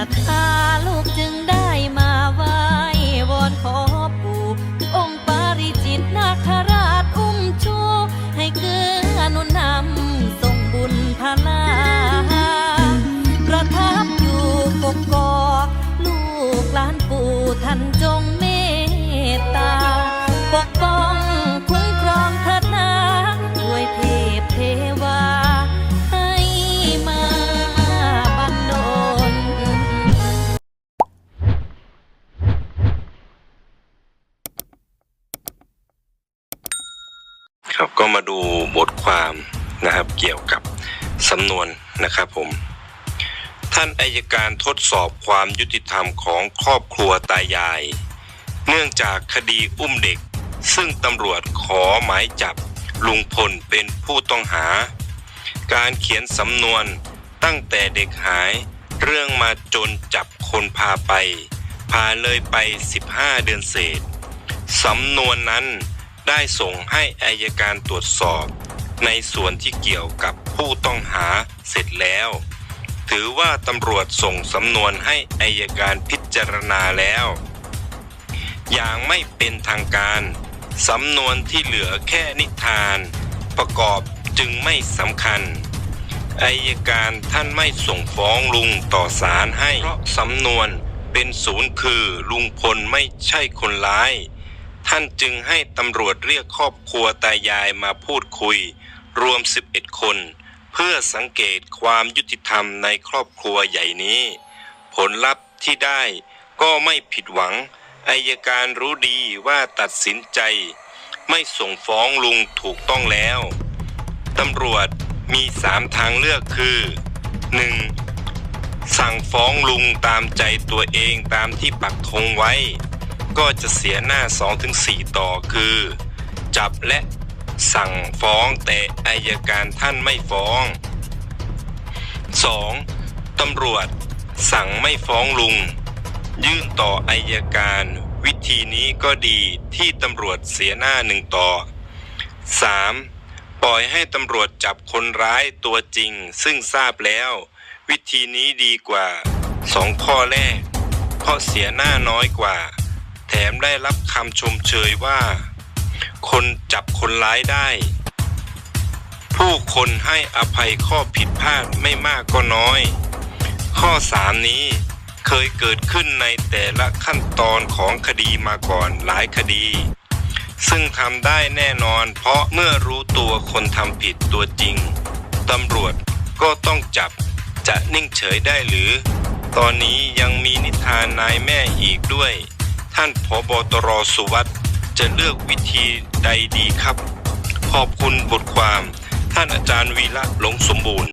รัทธาลูกจึงได้มาไหว้วอนขอปู่องค์ปาริจิตนาคราชอุ้มชูให้เกื้อนุนำส่งบุญพลาประทับอยู่กกกอกลูกล้านปู่ท่านจงเมตตาปกป้อง ครับก็มาดูบทความนะครับเกี่ยวกับสำนวนนะครับผม ท่านอายการทดสอบความยุติธรรมของครอบครัวตายาย เนื่องจากคดีอุ้มเด็ก ซึ่งตำรวจขอหมายจับลุงพลเป็นผู้ต้องหา การเขียนสำนวนตั้งแต่เด็กหายเรื่องมาจนจับคนพาไป พาเลยไป 15 เดือนเศษสำนวนนั้น ได้ส่งให้อายการตรวจสอบ ในส่วนที่เกี่ยวกับผู้ต้องหาเสร็จแล้ว ถือว่าตำรวจส่งสำนวนให้อายการพิจารณาแล้ว อย่างไม่เป็นทางการสำนวนที่เหลือแค่นิทาน ประกอบจึงไม่สำคัญอายการท่านไม่ส่งฟ้องลุงต่อศาลให้ เพราะสำนวนเป็นศูนย์คือลุงพลไม่ใช่คนร้าย ท่านจึงให้ตำรวจเรียกครอบครัวตายายมาพูดคุย รวม 11 คน เพื่อสังเกตความยุติธรรมในครอบครัวใหญ่นี้ ผลลัพธ์ที่ได้ก็ไม่ผิดหวังอายการรู้ดีว่าตัดสินใจ ไม่ส่งฟ้องลุงถูกต้องแล้วตำรวจมีสามทางเลือกคือ 1. สั่งฟ้องลุงตามใจตัวเองตามที่ปักธงไว้ ก็จะเสียหน้า 2-4 ต่อคือ จับและสั่งฟ้องแต่อายการท่านไม่ฟ้อง 2. ตำรวจสั่งไม่ฟ้องลุง ยื่นต่ออายการ วิธีนี้ก็ดีที่ตำรวจเสียหน้าหนึ่งต่อ 3. ปล่อยให้ตำรวจจับคนร้ายตัวจริง ซึ่งทราบแล้ว วิธีนี้ดีกว่าสองข้อแรกเพราะเสียหน้าน้อยกว่า แถมได้รับคำชมเชยว่า คนจับคนร้ายได้ ผู้คนให้อภัยข้อผิดพลาดไม่มากก็น้อย ข้อ 3 นี้เคยเกิดขึ้นในแต่ละขั้นตอนของคดีมาก่อนหลายคดี ซึ่งทำได้แน่นอนเพราะเมื่อรู้ตัวคนทำผิดตัวจริงตำรวจก็ต้องจับจะนิ่งเฉยได้หรือ ตอนนี้ยังมีนิทานนายแม่อีกด้วย ท่านผบตรสุวัสด์จะเลือกวิธีใดดีครับ ขอบคุณบทความ ท่านอาจารย์วีระหลงสมบูรณ์